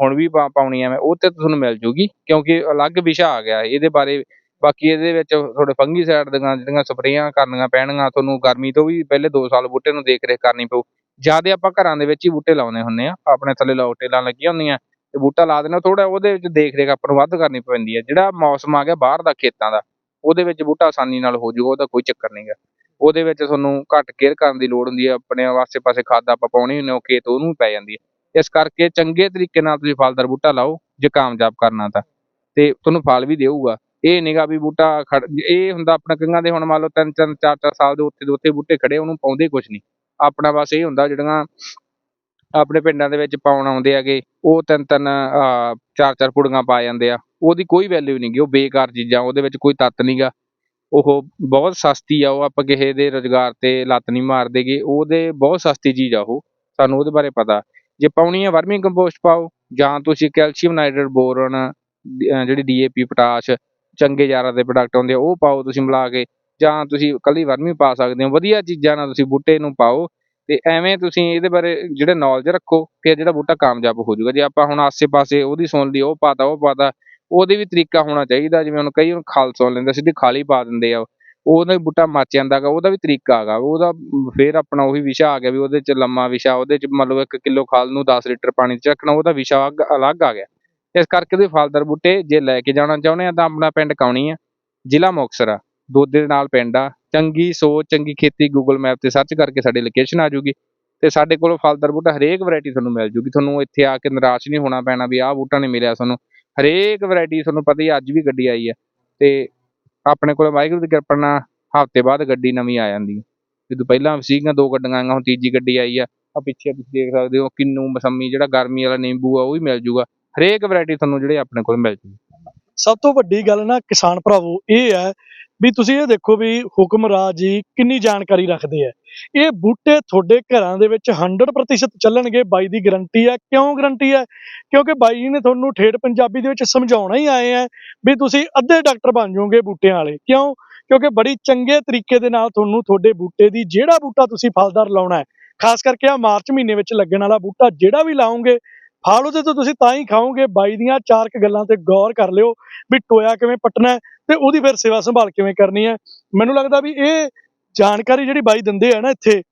ਹੁਣ ਵੀ ਪਾਉਣੀ ਆ ਮੈਂ, ਉਹ ਤੇ ਤੁਹਾਨੂੰ ਮਿਲ ਜੂਗੀ, ਕਿਉਂਕਿ ਅਲੱਗ ਵਿਸ਼ਾ ਆ ਗਿਆ ਇਹਦੇ ਬਾਰੇ। ਬਾਕੀ ਇਹਦੇ ਵਿੱਚ ਤੁਹਾਡੇ ਫੰਗੀ ਦੀਆਂ ਜਿਹੜੀਆਂ ਸਪਰੇਆਂ ਕਰਨੀਆਂ ਪੈਣਗੀਆਂ, ਤੁਹਾਨੂੰ ਗਰਮੀ ਤੋਂ ਵੀ ਪਹਿਲੇ 2 ਸਾਲ ਬੂਟੇ ਨੂੰ ਦੇਖ ਰੇਖ ਕਰਨੀ ਪਊ ਜਿਆਦੇ ਆਪਾਂ ਘਰਾਂ ਦੇ ਵਿੱਚ ਹੀ ਬੂਟੇ ਲਾਉਨੇ ਹੁੰਨੇ ਆ ਆਪਣੇ ਥੱਲੇ ਲਾਓ, ਟੇਲਾਂ ਲੱਗੀਆਂ ਹੁੰਦੀਆਂ ਤੇ ਬੂਟਾ ਲਾ ਦੇਣਾ ਥੋੜਾ ਉਹਦੇ ਵਿੱਚ ਦੇਖ ਰੇਖ ਆਪਾਂ ਨੂੰ ਵੱਧ ਕਰਨੀ ਪੈਂਦੀ ਹੈ। ਜਿਹੜਾ ਮੌਸਮ ਆ ਗਿਆ ਬਾਹਰ ਦਾ ਖੇਤਾਂ ਦਾ, ਉਹਦੇ ਵਿੱਚ ਬੂਟਾ ਆਸਾਨੀ ਨਾਲ ਹੋ ਜਾਊਗਾ, ਉਹਦਾ ਕੋਈ ਚੱਕਰ ਨਹੀਂਗਾ ਉਹਦੇ ਵਿੱਚ ਤੁਹਾਨੂੰ ਘੱਟ ਕੇਅਰ ਕਰਨ ਦੀ ਲੋੜ ਹੁੰਦੀ ਹੈ। ਆਪਣੇ ਆਸੇ ਪਾਸੇ ਖਾਦ ਆਪਾਂ ਪਾਉਣੀ ਹੁੰਨੇ ਉਹ ਖੇਤ ਉਹਨੂੰ ਵੀ ਪੈ ਜਾਂਦੀ ਹੈ। ਇਸ ਕਰਕੇ ਚੰਗੇ ਤਰੀਕੇ ਨਾਲ ਤੁਸੀਂ ਫਲਦਾਰ ਬੂਟਾ ਲਾਓ, ਜੇ ਕਾਮਯਾਬ ਕਰਨਾ ਤਾਂ। ਤੇ ਤੁਹਾਨੂੰ ਫਲ ਵੀ ਦੇਊਗਾ। ਇਹ ਨਿਗਾ ਵੀ ਬੂਟਾ ਖੜ, ਇਹ ਹੁੰਦਾ ਆਪਣਾ ਕਈਆਂ ਦੇ ਹੁਣ ਮੰਨ ਲਓ ਤਿੰਨ ਤਿੰਨ ਚਾਰ ਚਾਰ ਸਾਲ ਦੇ ਉੱਤੇ ਦੇ ਉੱਤੇ ਬੂਟੇ ਖੜੇ ਉਹਨੂੰ ਪਾਉਂਦੇ ਕੁਝ ਨਹੀਂ। ਆਪਣਾ ਬਸ ਇਹ ਹੁੰਦਾ ਜਿਹੜੀਆਂ ਆਪਣੇ ਪਿੰਡਾਂ ਦੇ ਵਿੱਚ ਪਾਉਣ ਆਉਂਦੇ ਹੈਗੇ ਉਹ ਤਿੰਨ ਤਿੰਨ ਆਹ, ਚਾਰ ਚਾਰ ਪੁੜੀਆਂ ਪਾ ਜਾਂਦੇ ਆ। ਉਹਦੀ ਕੋਈ ਵੈਲਿਊ ਨਹੀਂਗੀ ਉਹ ਬੇਕਾਰ ਚੀਜ਼ਾਂ ਉਹਦੇ ਵਿੱਚ ਕੋਈ ਤੱਤ ਨਹੀਂਗਾ ਉਹ ਬਹੁਤ ਸਸਤੀ ਆ ਉਹ ਆਪਾਂ ਕਿਸੇ ਦੇ ਰੁਜ਼ਗਾਰ ਤੇ ਲੱਤ ਨਹੀਂ ਮਾਰਦੇਗੇ ਉਹਦੇ ਬਹੁਤ ਸਸਤੀ ਚੀਜ਼ ਆ ਉਹ ਸਾਨੂੰ ਉਹਦੇ ਬਾਰੇ ਪਤਾ। ਜੇ ਪਾਉਣੀ ਆ ਵਰਮਿੰਗ ਕੰਪੋਸਟ ਪਾਓ ਜਾਂ ਤੁਸੀਂ ਕੈਲਸ਼ੀਅਮ ਨਾਈਟ੍ਰੇਟ ਬੋਰਨ ਅਹ ਜਿਹੜੀ ਡੀਏਪੀ ਪੋਟਾਸ਼ ਚੰਗੇ ਯਾਰਾਂ ਦੇ ਪ੍ਰੋਡਕਟ ਆਉਂਦੇ ਆ ਉਹ ਪਾਓ ਤੁਸੀਂ ਮਿਲਾ ਕੇ। ਜਾਂ ਤੁਸੀਂ ਇਕੱਲੀ ਵਰਮੀ ਪਾ ਸਕਦੇ ਹੋ। ਵਧੀਆ ਚੀਜ਼ਾਂ ਨਾਲ ਤੁਸੀਂ ਬੂਟੇ ਨੂੰ ਪਾਓ ਤੇ ਐਵੇਂ ਤੁਸੀਂ ਇਹਦੇ ਬਾਰੇ ਜਿਹੜੇ ਨੌਲੇਜ ਰੱਖੋ ਫਿਰ ਜਿਹੜਾ ਬੂਟਾ ਕਾਮਯਾਬ ਹੋ ਜਾਊਗਾ। ਜੇ ਆਪਾਂ ਹੁਣ ਆਸੇ-ਪਾਸੇ ਉਹਦੀ ਸੁਣ ਲਈ, ਉਹ ਪਾਤਾ ਉਹ ਪਾਤਾ, ਉਹਦੇ ਵੀ ਤਰੀਕਾ ਹੋਣਾ ਚਾਹੀਦਾ। ਜਿਵੇਂ ਹੁਣ ਕਈ ਹੁਣ ਖਾਲ ਸੁਣ ਲੈਂਦੇ, ਸਿੱਧੀ ਖਾਲੀ ਪਾ ਦਿੰਦੇ ਆ। ਉਹਦਾ ਵੀ ਬੂਟਾ ਮੱਚ ਜਾਂਦਾਗਾ ਉਹਦਾ ਵੀ ਤਰੀਕਾ ਹੈਗਾ। ਉਹਦਾ ਫਿਰ ਆਪਣਾ ਉਹੀ ਵਿਸ਼ਾ ਆ ਗਿਆ ਵੀ ਉਹਦੇ ਚ ਲੰਮਾ ਵਿਸ਼ਾ, ਉਹਦੇ ਚ ਮਤਲਬ 1 ਕਿਲੋ ਖਾਲ ਨੂੰ 10 ਲੀਟਰ ਪਾਣੀ ਚ ਰੱਖਣਾ, ਉਹਦਾ ਵਿਸ਼ਾ ਅੱਗ- ਅਲੱਗ ਆ ਗਿਆ। ਇਸ ਕਰਕੇ ਉਹਦੇ ਫਲਦਾਰ ਬੂਟੇ ਜੇ ਲੈ ਕੇ ਜਾਣਾ ਚਾਹੁੰਦੇ ਆ ਤਾਂ ਆਪਣਾ ਪਿੰਡ ਕਾਉਣੀ ਆ, ਜ਼ਿਲ੍ਹਾ ਮੁਕਤਸਰ ਆ। ਦੁੱਧ ਦੇ ਨਾਲ ਪਿੰਡ ਆ। ਚੰਗੀ ਸੋਚ, ਚੰਗੀ ਖੇਤੀ ਗੂਗਲ ਮੈਪ ਤੇ ਸਰਚ ਕਰਕੇ ਸਾਡੀ ਲੋਕੇਸ਼ਨ ਆ ਜੂਗੀ ਤੇ ਸਾਡੇ ਕੋਲ ਫਲਦਾਰ ਬੂਟਾ ਹਰੇਕ ਵੈਰਾਈਟੀ ਤੁਹਾਨੂੰ ਮਿਲ ਜੂਗੀ ਤੁਹਾਨੂੰ ਇੱਥੇ ਆ ਕੇ ਨਿਰਾਸ਼ ਨਹੀਂ ਹੋਣਾ ਪੈਣਾ ਵੀ ਆਹ ਬੂਟਾ ਨਹੀਂ ਮਿਲਿਆ ਤੁਹਾਨੂੰ ਹਰੇਕ ਵੈਰਾਈਟੀ ਤੁਹਾਨੂੰ ਪਤਾ ਹੀ ਅੱਜ ਵੀ ਗੱਡੀ ਆਈ ਹੈ ਤੇ ਆਪਣੇ ਕੋਲ ਵਾਹਿਗੁਰੂ ਦੀ ਕਿਰਪਾ ਨਾਲ ਹਫ਼ਤੇ ਬਾਅਦ ਗੱਡੀ ਨਵੀਂ ਆ ਜਾਂਦੀ ਹੈ ਜਦੋਂ ਪਹਿਲਾਂ ਸੀਗੀਆਂ ਦੋ ਗੱਡੀਆਂ ਆਈਆਂ, ਹੁਣ ਤੀਜੀ ਗੱਡੀ ਆਈ ਆ। ਆ ਪਿੱਛੇ ਤੁਸੀਂ ਦੇਖ ਸਕਦੇ ਹੋ ਕਿੰਨੂ, ਮਸੰਮੀ ਜਿਹੜਾ ਗਰਮੀ ਵਾਲਾ ਨਿੰਬੂ ਆ, ਉਹ ਵੀ ਮਿਲ ਜੂਗਾ ਹਰੇਕ ਵੈਰਾਈਟੀ ਤੁਹਾਨੂੰ ਜਿਹੜੇ ਆਪਣੇ ਕੋਲ ਮਿਲ ਜੂਗੀ ਸਭ ਤੋਂ ਵੱਡੀ ਗੱਲ ਨਾ ਕਿਸਾਨ ਭਰਾਵੋ ਇਹ ਹੈ ਵੀ ਤੁਸੀਂ ਇਹ ਦੇਖੋ ਵੀ ਹੁਕਮਰਾਜ ਜੀ ਕਿੰਨੀ ਜਾਣਕਾਰੀ ਰੱਖਦੇ ਆ। ਇਹ ਬੂਟੇ ਤੁਹਾਡੇ ਘਰਾਂ ਦੇ ਵਿੱਚ 100% ਚੱਲਣਗੇ, ਬਾਈ ਦੀ ਗਾਰੰਟੀ ਹੈ ਕਿਉਂ ਗਾਰੰਟੀ ਹੈ ਕਿਉਂਕਿ ਬਾਈ ਜੀ ਨੇ ਤੁਹਾਨੂੰ ਠੇਠ ਪੰਜਾਬੀ ਦੇ ਵਿੱਚ ਸਮਝਾਉਣਾ ਹੀ ਆਏ ਆ ਵੀ ਤੁਸੀਂ ਅੱਧੇ ਡਾਕਟਰ ਬਣ ਜਾਓਗੇ ਬੂਟਿਆਂ ਵਾਲੇ। ਕਿਉਂ? ਕਿਉਂਕਿ ਬੜੀ ਚੰਗੇ ਤਰੀਕੇ ਦੇ ਨਾਲ ਤੁਹਾਨੂੰ ਤੁਹਾਡੇ ਬੂਟੇ ਦੀ ਜਿਹੜਾ ਬੂਟਾ ਤੁਸੀਂ ਫਲਦਾਰ ਲਾਉਣਾ ਹੈ, ਖਾਸ ਕਰਕੇ ਆ ਮਾਰਚ ਮਹੀਨੇ ਵਿੱਚ ਲੱਗਣ ਵਾਲਾ ਬੂਟਾ ਜਿਹੜਾ ਵੀ ਲਾਓਗੇ, ਫਲ ਉਹਦੇ ਤੋਂ ਤੁਸੀਂ ਤਾਂ ਹੀ ਖਾਓਗੇ। ਬਾਈ ਦੀਆਂ ਚਾਰ ਕੁ ਗੱਲਾਂ ਤੇ ਗੌਰ ਕਰ ਲਿਓ ਵੀ ਟੋਇਆ ਕਿਵੇਂ ਪੱਟਣਾ ਤੇ ਉਹਦੀ ਫਿਰ ਸੇਵਾ ਸੰਭਾਲ ਕਿਵੇਂ ਕਰਨੀ ਹੈ? ਮੈਨੂੰ ਲੱਗਦਾ ਵੀ ਇਹ ਜਾਣਕਾਰੀ ਜਿਹੜੀ ਬਾਈ ਦਿੰਦੇ ਆ ਨਾ ਇੱਥੇ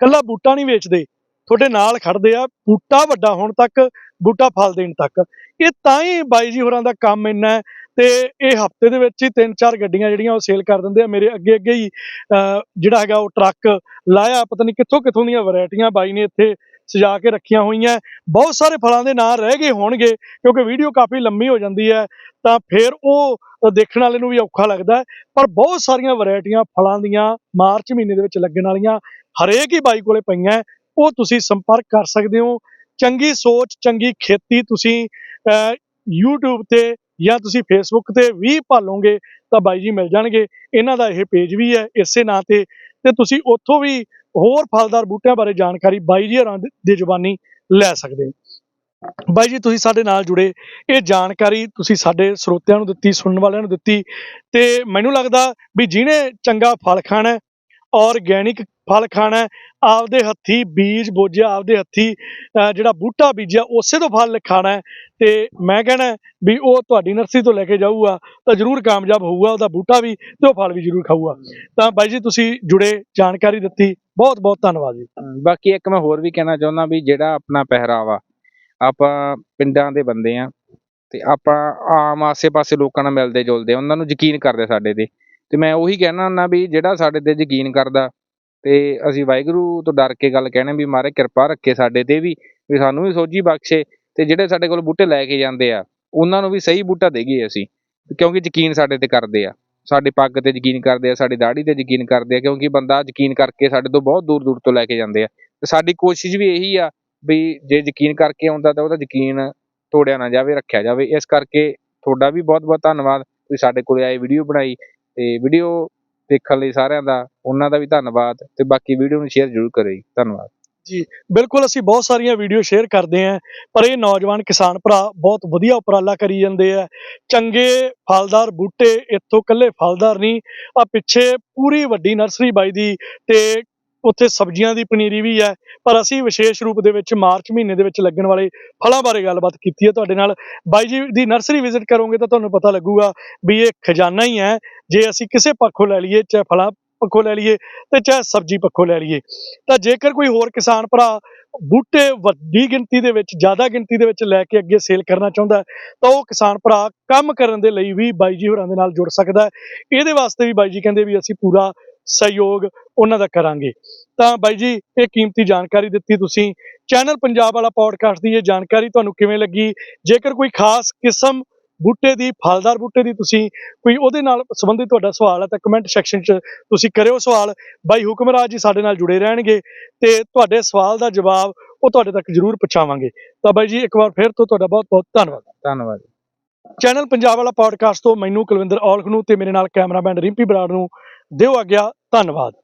ਕੱਲਾ ਬੂਟਾ ਨਹੀਂ ਵੇਚਦੇ। ਤੁਹਾਡੇ ਨਾਲ ਖੜਦੇ ਆ ਬੂਟਾ ਵੱਡਾ ਹੋਣ ਤੱਕ ਬੂਟਾ ਫਲ ਦੇਣ ਤੱਕ। ਇਹ ਤਾਂ ਹੀ ਬਾਈ ਜੀ ਹੋਰਾਂ ਦਾ ਕੰਮ ਇੰਨਾ ਹੈ ਤੇ ਇਹ ਹਫ਼ਤੇ ਦੇ ਵਿੱਚ ਹੀ ਤਿੰਨ ਚਾਰ ਗੱਡੀਆਂ ਜਿਹੜੀਆਂ ਉਹ ਸੇਲ ਕਰ ਦਿੰਦੇ ਆ। ਮੇਰੇ ਅੱਗੇ ਅੱਗੇ ਹੀ ਅਹ, ਜਿਹੜਾ ਹੈਗਾ ਉਹ ਟਰੱਕ ਲਾਇਆ ਪਤਾ ਨਹੀਂ ਕਿੱਥੋਂ ਕਿੱਥੋਂ ਦੀਆਂ ਵੈਰਾਈਟੀਆਂ ਬਾਈ ਨੇ ਇੱਥੇ ਸਜਾ ਕੇ ਰੱਖੀਆਂ ਹੋਈਆਂ ਬਹੁਤ ਸਾਰੇ ਫਲਾਂ ਦੇ ਨਾਂ ਰਹਿ ਗਏ ਹੋਣਗੇ ਕਿਉਂਕਿ ਵੀਡੀਓ ਕਾਫੀ ਲੰਮੀ ਹੋ ਜਾਂਦੀ ਹੈ ਤਾਂ ਫਿਰ ਉਹ ਦੇਖਣ ਵਾਲੇ ਨੂੰ ਵੀ ਔਖਾ ਲੱਗਦਾ ਪਰ ਬਹੁਤ ਸਾਰੀਆਂ ਵੈਰਾਈਟੀਆਂ ਫਲਾਂ ਦੀਆਂ ਮਾਰਚ ਮਹੀਨੇ ਦੇ ਵਿੱਚ ਲੱਗਣ ਵਾਲੀਆਂ ਹਰੇਕ ਹੀ ਬਾਈ ਕੋਲੇ ਪਈਆਂ ਉਹ ਤੁਸੀਂ ਸੰਪਰਕ ਕਰ ਸਕਦੇ ਹੋ। ਚੰਗੀ ਸੋਚ ਚੰਗੀ ਖੇਤੀ ਤੁਸੀਂ ਅਹ, YouTube ਤੇ ਜਾਂ ਤੁਸੀਂ Facebook ਤੇ ਵੀ ਭਾਲੋਗੇ ਤਾਂ ਬਾਈ ਜੀ ਮਿਲ ਜਾਣਗੇ। ਇਹਨਾਂ ਦਾ ਇਹ ਪੇਜ ਵੀ ਹੈ ਇਸੇ ਨਾਂ ਤੇ। ਤੇ ਤੁਸੀਂ ਉੱਥੋਂ ਵੀ ਹੋਰ ਫਲਦਾਰ ਬੂਟਿਆਂ ਬਾਰੇ ਜਾਣਕਾਰੀ ਬਾਈ ਜੀ ਹੋਰਾਂ ਦੇ- ਦੀ ਜ਼ੁਬਾਨੀ ਲੈ ਸਕਦੇ ਹੋ। ਬਾਈ ਜੀ, ਤੁਸੀਂ ਸਾਡੇ ਨਾਲ ਜੁੜੇ। ਇਹ ਜਾਣਕਾਰੀ ਤੁਸੀਂ ਸਾਡੇ ਸਰੋਤਿਆਂ ਨੂੰ ਦਿੱਤੀ, ਸੁਣਨ ਵਾਲਿਆਂ ਨੂੰ ਦਿੱਤੀ ਤੇ ਮੈਨੂੰ ਲੱਗਦਾ ਵੀ ਜਿਹਨੇ ਚੰਗਾ ਫਲ ਖਾਣਾ ਔਰਗੈਨਿਕ ਫਲ ਖਾਣਾ ਆਪਦੇ ਹੱਥੀ ਬੀਜ ਬੋਝਿਆ, ਆਪਦੇ ਹੱਥੀ ਜਿਹੜਾ ਬੂਟਾ ਬੀਜਿਆ, ਉਸੇ ਤੋਂ ਫਲ ਖਾਣਾ ਹੈ। ਤੇ ਮੈਂ ਕਹਿਣਾ ਵੀ ਉਹ ਤੁਹਾਡੀ ਨਰਸਰੀ ਤੋਂ ਲੈ ਕੇ ਜਾਊਗਾ, ਤਾਂ ਜ਼ਰੂਰ ਕਾਮਯਾਬ ਹੋਊਗਾ, ਉਹਦਾ ਬੂਟਾ ਵੀ ਤੇ ਉਹ ਫਲ ਵੀ ਜ਼ਰੂਰ ਖਾਊਗਾ। ਤਾਂ ਬਾਈ ਜੀ, ਤੁਸੀਂ ਜੁੜੇ, ਜਾਣਕਾਰੀ ਦਿੱਤੀ ਬਹੁਤ ਬਹੁਤ ਧੰਨਵਾਦ ਜੀ। ਬਾਕੀ ਇੱਕ ਮੈਂ ਹੋਰ ਵੀ ਕਹਿਣਾ ਚਾਹੁੰਦਾ ਵੀ ਜਿਹੜਾ ਆਪਣਾ ਪਹਿਰਾਵਾ, ਆਪਾਂ ਪਿੰਡਾਂ ਦੇ ਬੰਦੇ ਆ, ਤੇ ਆਪਾਂ ਆਮ ਆਸੇ-ਪਾਸੇ ਲੋਕਾਂ ਨਾਲ ਮਿਲਦੇ ਜੁਲਦੇ ਉਹਨਾਂ ਨੂੰ ਯਕੀਨ ਕਰਦੇ ਸਾਡੇ ਤੇ। ਤੇ ਮੈਂ ਉਹੀ ਕਹਿਣਾ ਹੁੰਦਾ ਵੀ ਜਿਹੜਾ ਸਾਡੇ ਤੇ ਯਕੀਨ ਕਰਦਾ ਤੇ ਅਸੀਂ ਵਾਹਿਗੁਰੂ ਤੋਂ ਡਰ ਕੇ ਗੱਲ ਕਹਿਣਾ ਵੀ ਮਾਰੇ ਕਿਰਪਾ ਰੱਖੇ ਸਾਡੇ ਤੇ ਵੀ ਵੀ ਸਾਨੂੰ ਵੀ ਸੋਝੀ ਬਖਸ਼ੇ ਤੇ ਜਿਹੜੇ ਸਾਡੇ ਕੋਲ ਬੂਟੇ ਲੈ ਕੇ ਜਾਂਦੇ ਆ, ਉਹਨਾਂ ਨੂੰ ਵੀ ਸਹੀ ਬੂਟਾ ਦੇਈਏ ਅਸੀਂ, ਕਿਉਂਕਿ ਯਕੀਨ ਸਾਡੇ ਤੇ ਕਰਦੇ ਆ, ਸਾਡੀ ਪੱਗ ਤੇ ਯਕੀਨ ਕਰਦੇ ਆ, ਸਾਡੀ ਦਾੜੀ ਤੇ ਯਕੀਨ ਕਰਦੇ ਆ, ਕਿਉਂਕਿ ਬੰਦਾ ਯਕੀਨ ਕਰਕੇ ਸਾਡੇ ਤੋਂ ਬਹੁਤ ਦੂਰ ਦੂਰ ਤੋਂ ਲੈ ਕੇ ਜਾਂਦੇ ਆ, ਤੇ ਸਾਡੀ ਕੋਸ਼ਿਸ਼ ਵੀ ਇਹੀ ਆ ਵੀ ਜੇ ਯਕੀਨ ਕਰਕੇ ਆਉਂਦਾ ਤਾਂ ਉਹਦਾ ਯਕੀਨ ਤੋੜਿਆ ਨਾ ਜਾਵੇ, ਰੱਖਿਆ ਜਾਵੇ, ਇਸ ਕਰਕੇ ਤੁਹਾਡਾ ਵੀ ਬਹੁਤ ਬਹੁਤ ਧੰਨਵਾਦ, ਤੁਸੀਂ ਸਾਡੇ ਕੋਲ ਆਏ ਵੀਡੀਓ ਬਣਾਈ, ਤੇ ਵੀਡੀਓ ਦੇਖਣ ਲਈ ਸਾਰਿਆਂ ਦਾ, ਉਹਨਾਂ ਦਾ ਵੀ ਧੰਨਵਾਦ ਤੇ ਬਾਕੀ ਵੀਡੀਓ ਨੂੰ ਸ਼ੇਅਰ ਜ਼ਰੂਰ ਕਰਿਓ ਜੀ। ਧੰਨਵਾਦ। ਬਿਲਕੁਲ ਅਸੀਂ ਬਹੁਤ ਸਾਰੀਆਂ ਵੀਡੀਓ ਸ਼ੇਅਰ ਕਰਦੇ ਆਂ ਪਰ ਇਹ ਨੌਜਵਾਨ ਕਿਸਾਨ ਭਰਾ ਬਹੁਤ ਵਧੀਆ ਉਪਰਾਲਾ ਕਰੀ ਜਾਂਦੇ ਆ। ਚੰਗੇ ਫਲਦਾਰ ਬੂਟੇ, ਇੱਥੋਂ ਕੱਲੇ ਫਲਦਾਰ ਨਹੀਂ ਆ ਪਿੱਛੇ ਪੂਰੀ ਵੱਡੀ ਨਰਸਰੀ ਬਾਈ ਦੀ ਤੇ ਉੱਥੇ ਸਬਜ਼ੀਆਂ ਦੀ ਪਨੀਰੀ ਵੀ ਹੈ, ਪਰ ਅਸੀਂ ਵਿਸ਼ੇਸ਼ ਰੂਪ ਦੇ ਵਿੱਚ ਮਾਰਚ ਮਹੀਨੇ ਦੇ ਵਿੱਚ ਲੱਗਣ ਵਾਲੇ ਫਲਾਂ ਬਾਰੇ ਗੱਲਬਾਤ ਕੀਤੀ ਹੈ ਤੁਹਾਡੇ ਨਾਲ। ਬਾਈ ਜੀ ਦੀ ਨਰਸਰੀ ਵਿਜ਼ਿਟ ਕਰੋਗੇ ਤਾਂ ਤੁਹਾਨੂੰ ਪਤਾ ਲੱਗੂਗਾ ਵੀ ਇਹ ਖਜ਼ਾਨਾ ਹੀ ਹੈ। ਜੇ ਅਸੀਂ ਕਿਸੇ ਪੱਖੋਂ ਲੈ ਲਈਏ, ਚਾਹੇ ਫਲਾਂ ਪੱਖੋਂ ਲੈ ਲਈਏ ਤੇ ਚਾਹੇ ਸਬਜ਼ੀ ਪੱਖੋਂ ਲੈ ਲਈਏ, ਤਾਂ ਜੇਕਰ ਕੋਈ ਹੋਰ ਕਿਸਾਨ ਭਰਾ ਬੂਟੇ ਵੱਡੀ ਗਿਣਤੀ ਦੇ ਵਿੱਚ, ਜ਼ਿਆਦਾ ਗਿਣਤੀ ਦੇ ਵਿੱਚ ਲੈ ਕੇ ਅੱਗੇ ਸੇਲ ਕਰਨਾ ਚਾਹੁੰਦਾ ਤਾਂ ਉਹ ਕਿਸਾਨ ਭਰਾ ਕੰਮ ਕਰਨ ਦੇ ਲਈ ਵੀ ਬਾਈ ਜੀ ਹੋਰਾਂ ਦੇ ਨਾਲ ਜੁੜ ਸਕਦਾ ਹੈ। ਇਹਦੇ ਵਾਸਤੇ ਵੀ ਬਾਈ ਜੀ ਕਹਿੰਦੇ ਵੀ ਅਸੀਂ ਪੂਰਾ ਸਹਿਯੋਗ ਉਹਨਾਂ ਦਾ ਕਰਾਂਗੇ। ਤਾਂ ਬਾਈ ਜੀ ਇਹ ਕੀਮਤੀ ਜਾਣਕਾਰੀ ਦਿੱਤੀ ਤੁਸੀਂ। ਚੈਨਲ ਪੰਜਾਬ ਵਾਲਾ ਪੌਡਕਾਸਟ ਦੀ ਇਹ ਜਾਣਕਾਰੀ ਤੁਹਾਨੂੰ ਕਿਵੇਂ ਲੱਗੀ? ਜੇਕਰ ਕੋਈ ਖਾਸ ਕਿਸਮ ਬੂਟੇ ਦੀ ਫਲਦਾਰ ਬੂਟੇ ਦੀ ਤੁਸੀਂ ਕੋਈ ਉਹਦੇ ਨਾਲ ਸੰਬੰਧਿਤ ਤੁਹਾਡਾ ਸਵਾਲ ਹੈ ਤਾਂ ਕਮੈਂਟ ਸੈਕਸ਼ਨ 'ਚ ਤੁਸੀਂ ਕਰਿਓ ਸਵਾਲ। ਬਾਈ ਹੁਕਮਰਾਜ ਜੀ ਸਾਡੇ ਨਾਲ ਜੁੜੇ ਰਹਿਣਗੇ ਤੇ ਤੁਹਾਡੇ ਸਵਾਲ ਦਾ ਜਵਾਬ ਉਹ ਤੁਹਾਡੇ ਤੱਕ ਜ਼ਰੂਰ ਪਹੁੰਚਾਵਾਂਗੇ। ਤਾਂ ਬਾਈ ਜੀ ਇੱਕ ਵਾਰ ਫਿਰ ਤੋਂ ਤੁਹਾਡਾ ਬਹੁਤ ਬਹੁਤ ਧੰਨਵਾਦ। ਧੰਨਵਾਦ। ਚੈਨਲ ਪੰਜਾਬ ਵਾਲਾ ਪੌਡਕਾਸਟ ਤੋਂ ਮੈਨੂੰ ਕੁਲਵਿੰਦਰ ਔਲਖ ਨੂੰ ਤੇ ਮੇਰੇ ਨਾਲ ਕੈਮਰਾਮੈਨ ਰਿੰਪੀ ਬਰਾੜ ਨੂੰ ਦਿਓ ਆਗਿਆ। ਧੰਨਵਾਦ।